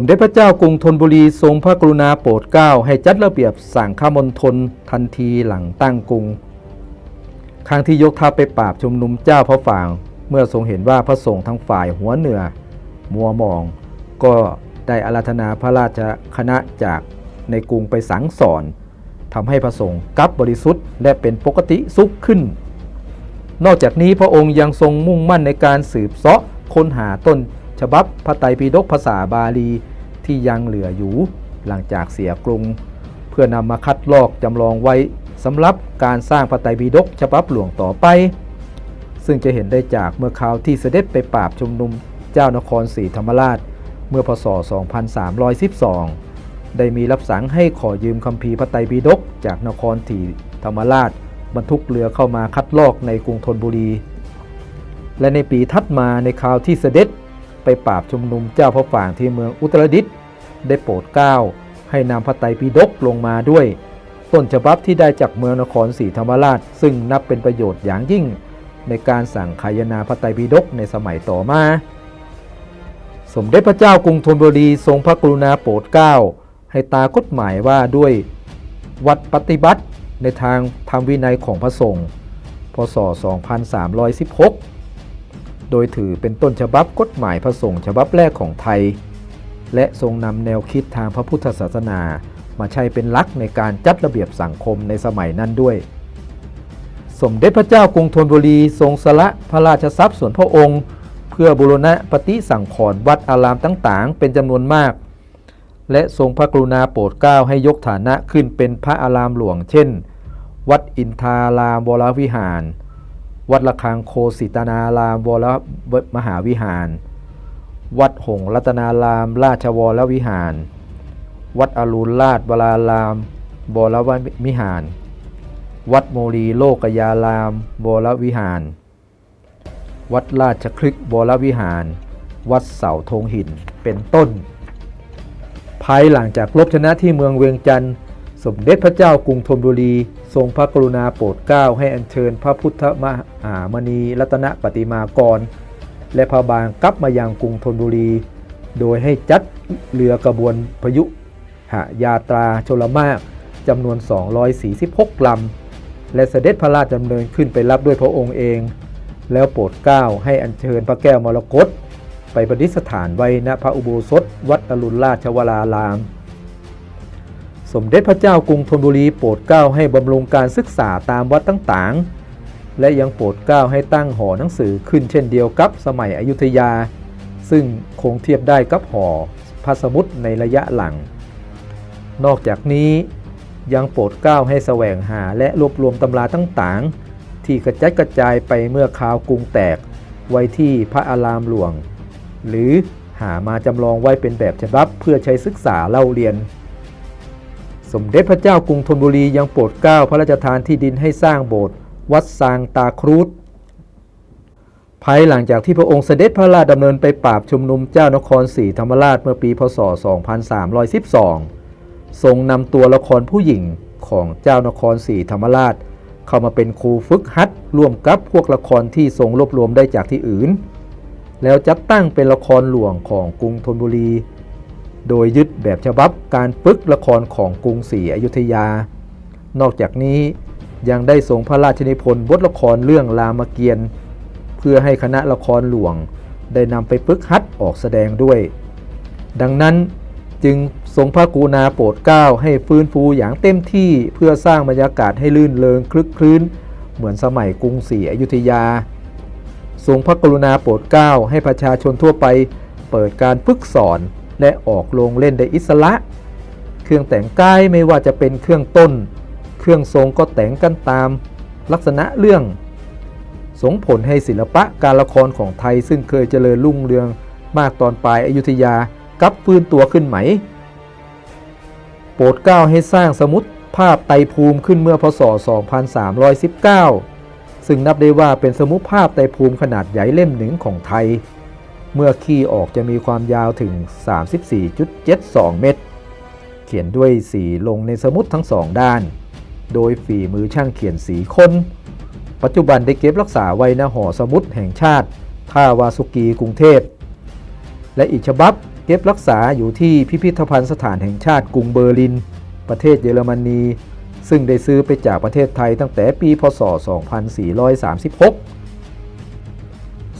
มเด็จพระเจ้ากรุงธนบุรีทรงพระกรุณาโปรดเกล้าให้จัดระเบียบสั่งข้ามณฑลทันทีหลังตั้งกรุง ครั้งที่ยกทัพไปปราบชุมนุมเจ้าพระฝาง เมื่อทรงเห็นว่าพระสงฆ์ทั้งฝ่ายหัวเหนือ มัวมอง ก็ได้อาราธนาพระราชคณะจากในกรุงไปสังสอนทำให้พระสงฆ์กลับบริสุทธิ์และเป็นปกติสุขขึ้น นอกจากนี้พระองค์ยังทรงมุ่งมั่นในการสืบเสาะค้นหาต้น ฉบับพระไตรปิฎกภาษาบาลีที่ยังเหลืออยู่ หลังจากเสียกรุง เพื่อนำมาคัดลอกจำลองไว้สำหรับการสร้างพระไตรปิฎกฉบับหลวงต่อไป ซึ่งจะเห็นได้จากเมื่อคราวที่เสด็จไปปราบชุมนุมเจ้านครศรีธรรมราช เมื่อพศ 2312 ได้มีรับสั่งให้ขอยืมคัมภีร์พระไตรปิฎกจากนครศรีธรรมราชบรรทุกเรือเข้ามาคัดลอกในกรุงธนบุรี และในปีถัดมาในคราวที่เสด็จ ไปปราบชุมนุมเจ้าพระฝางที่เมืองอุตรดิตถ์ได้โปรดเกล้าให้นำพระไตรปิฎกลงมาด้วย ต้นฉบับที่ได้จากเมืองนครศรีธรรมราช ซึ่งนับเป็นประโยชน์อย่างยิ่ง ในการสั่งขายนาพระไตรปิฎกในสมัยต่อมา สมเด็จพระเจ้ากรุงธนบุรีทรงพระกรุณาโปรดเกล้าให้ตากฎหมายว่าด้วยวัดปฏิบัติในทางธรรมวินัยของพระสงฆ์พศ 2316 โดยถือเป็นต้นฉบับกฎหมายพระสงฆ์ฉบับแรกของไทย และทรงนำแนวคิดทางพระพุทธศาสนา มาใช้เป็นหลักในการจัดระเบียบสังคมในสมัยนั้นด้วย สมเด็จพระเจ้ากรุงธนบุรีทรงสละพระราชทรัพย์ส่วนพระองค์ เพื่อบูรณะปฏิสังขรณ์วัดอารามต่างๆ เป็นจำนวนมาก และทรงพระกรุณาโปรดเกล้าให้ยกฐานะขึ้นเป็นพระอารามหลวง เช่น วัดอินทารามวรวิหาร วัดระฆังโคสิตนารามวรมหาวิหาร วัดหงรัตนาราม ราชวรวิหาร วัดอรุณราชวรารามวรวิหาร วัดโมลีโลกยารามวรวิหาร วัดราชคลึกวรวิหาร วัดเสาธงหินเป็นต้น ภายหลังจากลบชนะที่เมืองเวียงจันทร์ สมเด็จพระเจ้ากรุงธนบุรี ทรงพระกรุณาโปรดเกล้าให้อัญเชิญพระพุทธมหามณีรัตนปฏิมากร และพระบางกลับมายังกรุงธนบุรี โดยให้จัดเรือกระบวนพยุหยาตราชลมากจำนวน 246ลำ และเสด็จพระราชดำเนินขึ้นไปรับด้วยพระองค์เอง แล้วโปรดเกล้าให้อัญเชิญพระแก้วมรกตไปประดิษฐานไว้ณพระอุโบสถวัดอรุณราชวราราม สมเด็จพระเจ้ากรุงธนบุรีโปรดเกล้าให้บำรุงการศึกษาตามวัดต่างๆ และยังโปรดเกล้าให้ตั้งหอหนังสือขึ้นเช่นเดียวกับสมัยอยุธยา ซึ่งคงเทียบได้กับหอพระสมุดในระยะหลัง นอกจากนี้ยังโปรดเกล้าให้แสวงหาและรวบรวมตำราต่างๆ ที่กระจัดกระจายไปเมื่อคราวกรุงแตกไว้ที่พระอารามหลวง หรือหามาจำลองไว้เป็นแบบฉบับเพื่อใช้ศึกษาเล่าเรียน สมเด็จพระเจ้ากรุงธนบุรียังโปรดเกล้าพระราชทานที่ดินให้สร้างโบสถ์วัดซางตาครูดภายหลังจากที่พระองค์เสด็จพระราชดำเนินไปปราบชุมนุมเจ้านครศรีธรรมราชเมื่อปีพศ 2312 ทรงนำตัวละครผู้หญิงของเจ้านครศรีธรรมราช เข้ามาเป็นครูฝึกหัดร่วมกับพวกละครที่ทรงรวบรวมได้จากที่อื่น แล้วจัดตั้งเป็นละครหลวงของกรุงธนบุรี โดยยึดแบบฉบับการฝึกละครของกรุงศรีอยุธยา นอกจากนี้ยังได้ทรงพระราชนิพนธ์บทละครเรื่องรามเกียรติ์เพื่อให้คณะละครหลวง ได้นำไปฝึกหัดออกแสดงด้วย ดังนั้นจึงทรงพระกรุณาโปรดเกล้าให้ฟื้นฟูอย่างเต็มที่เพื่อสร้างบรรยากาศให้ลื่นเลงคลึกคลื้น เหมือนสมัยกรุงศรีอยุธยา ทรงพระกรุณาโปรดเกล้าให้ประชาชนทั่วไป เปิดการฝึกสอน และออกโรงเล่นได้อิสระ เครื่องแต่งกายไม่ว่าจะเป็นเครื่องต้น เครื่องทรงก็แต่งกันตามลักษณะเรื่อง สงผลให้ศิลปะการละครของไทยซึ่งเคยเจริญรุ่งเรืองมากตอนปลายอยุธยากลับฟื้นตัวขึ้นไหม โปรดเกล้าให้สร้างสมุดภาพไตภูมิขึ้นเมื่อพศ 2319 ซึ่งนับได้ว่าเป็นสมุดภาพไตภูมิขนาดใหญ่เล่มหนึ่งของไทย เมื่อขี้ออกจะมีความยาวถึง 34.72 เมตร เขียนด้วยสีลงในสมุดทั้งสองด้าน โดยฝีมือช่างเขียนสีคน ปัจจุบันได้เก็บรักษาไว้ณหอสมุดแห่งชาติ ท่าวาสุกีกรุงเทพ และอีกฉบับเก็บรักษาอยู่ที่พิพิธภัณฑ์สถานแห่งชาติกรุงเบอร์ลิน ประเทศเยอรมนี ซึ่งได้ซื้อไปจากประเทศไทยตั้งแต่ปี พศ 2436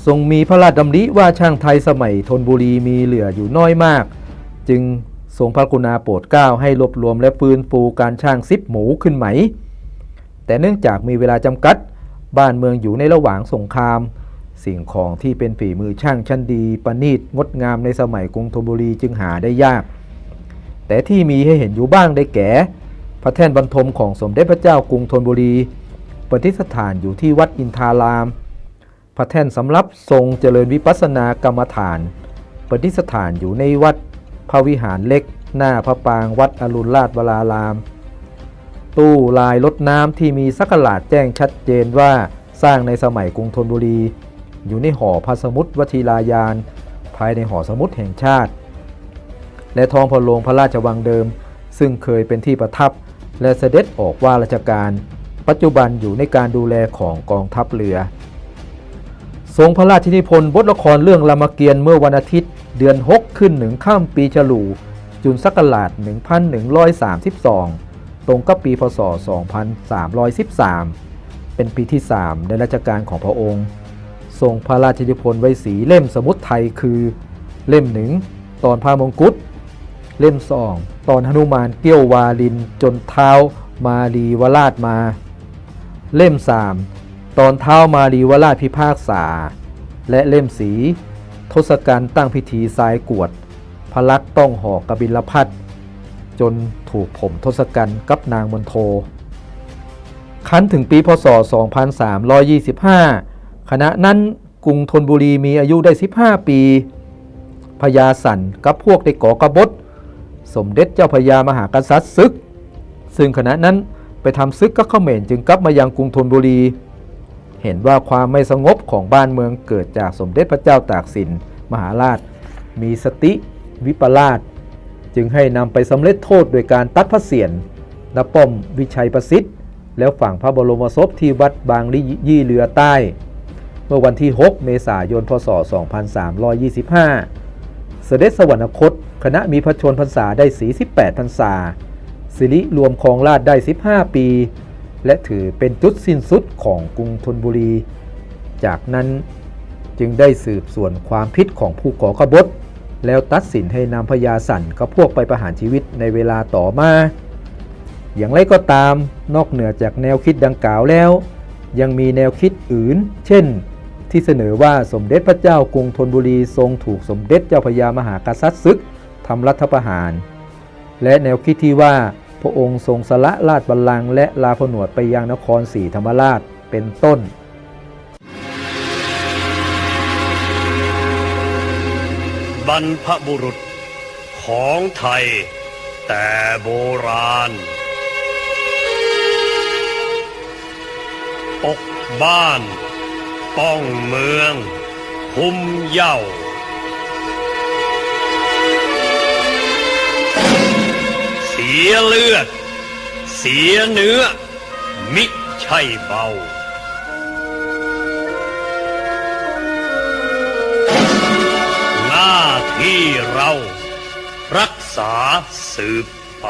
ทรงมีพระราชดำริว่าช่างไทยสมัยธนบุรีมีเหลืออยู่น้อยมาก จึงทรงพระกรุณาโปรดเกล้าให้รวบรวมและฟื้นฟูการช่างซิปหมูขึ้นไหม แต่เนื่องจากมีเวลาจำกัด บ้านเมืองอยู่ในระหว่างสงคราม สิ่งของที่เป็นฝีมือช่างชั้นดีประณีตงดงามในสมัยกรุงธนบุรีจึงหาได้ยาก แต่ที่มีให้เห็นอยู่บ้างได้แก่ พระแท่นบรรทมของสมเด็จพระเจ้ากรุงธนบุรีประดิษฐานอยู่ที่วัดอินทาราม พระแท่นสำหรับทรงเจริญวิปัสสนากรรมฐานประดิษฐานอยู่ในวัดพระวิหารเล็ก หน้าพระปางวัดอรุณราชวราราม ตู้ลายรถน้ำที่มีสักหลาดแจ้งชัดเจนว่าสร้างในสมัยกรุงธนบุรี อยู่ในหอพระสมุทรวชิรายาน ภายในหอสมุทรแห่งชาติ และทองพระโรงพระราชวังเดิม ซึ่งเคยเป็นที่ประทับและเสด็จออกว่าราชการ ปัจจุบันอยู่ในการดูแลของกองทัพเรือ ทรงพระราชนิพนธ์บทละครเรื่องรามเกียรติ์เมื่อวันอาทิตย์ เดือน 6 ขึ้นหนึ่งข้ามปีฉลู จุนศักราช1132 ตรงกับปีพศ 2313 เป็นปีที่ 3 ในรัชกาลของพระองค์ ทรงพระราชนิพนธ์ไว้สีเล่มสมุดไทยคือ เล่มหนึ่งตอนพามงกุฎเล่มสองตอนหนุมานเกี้ยววาลินจนเท้ามาลีวราชมา เล่มสาม ตอนเท้ามาลีวราชพิพากษา และเล่มสี ทศกัณฐ์ตั้งพิธีทรายกวด พระลักษ์ต้องหอกกบิลพัทจนถูกผมทศกัณฐ์กับนางมนโทคันถึงปีพศ 2325 ขณะนั้นกรุงธนบุรีมีอายุได้ 15 ปีพญาสันกับพวกได้ก่อกบฏ สมเด็จเจ้าพญามหากษัตริย์ศึก ซึ่งขณะนั้นไปทำศึกกับเขมรจึงกลับมายังกรุงธนบุรี เห็นว่าความไม่สงบของบ้านเมืองเกิดจากสมเด็จพระเจ้าตากสินมหาราช มีสติวิปลาสจึงให้นำไปสำเร็จโทษโดยการตัดพระเศียรณป้อมวิชัยประสิทธิ์ แล้วฝังพระบรมศพที่วัดบางลิยี่เรือใต้ เมื่อวันที่ 6 เมษายน พศ 2325 เสด็จสวรรคต คณะมีพระชนพรรษาได้ 48 พรรษา สิริรวมครองราชได้ 15 ปี และถือเป็นจุดสิ้นสุดของกรุงธนบุรี จากนั้นจึงได้สืบสวนความผิดของผู้ก่อกบฏ แล้วตัดสินให้นำพญาสันกับพวกไปประหารชีวิตในเวลาต่อมา อย่างไรก็ตามนอกเหนือจากแนวคิดดังกล่าวแล้ว ยังมีแนวคิดอื่น เช่น ที่เสนอว่าสมเด็จพระเจ้ากรุงธนบุรีทรงถูกสมเด็จเจ้าพญามหากษัตริย์ศึกทำรัฐประหาร และแนวคิดที่ว่า พระองค์ทรงสละราชบัลลังก์และลาผนวดไปยังนครศรีธรรมราชเป็นต้น บรรพบุรุษของไทยแต่โบราณ ปกบ้าน ป้องเมือง คุมเหย้า สียเลือด เสียเนื้อ มิใช่เบาหน้าที่เรา รักษาสืบไป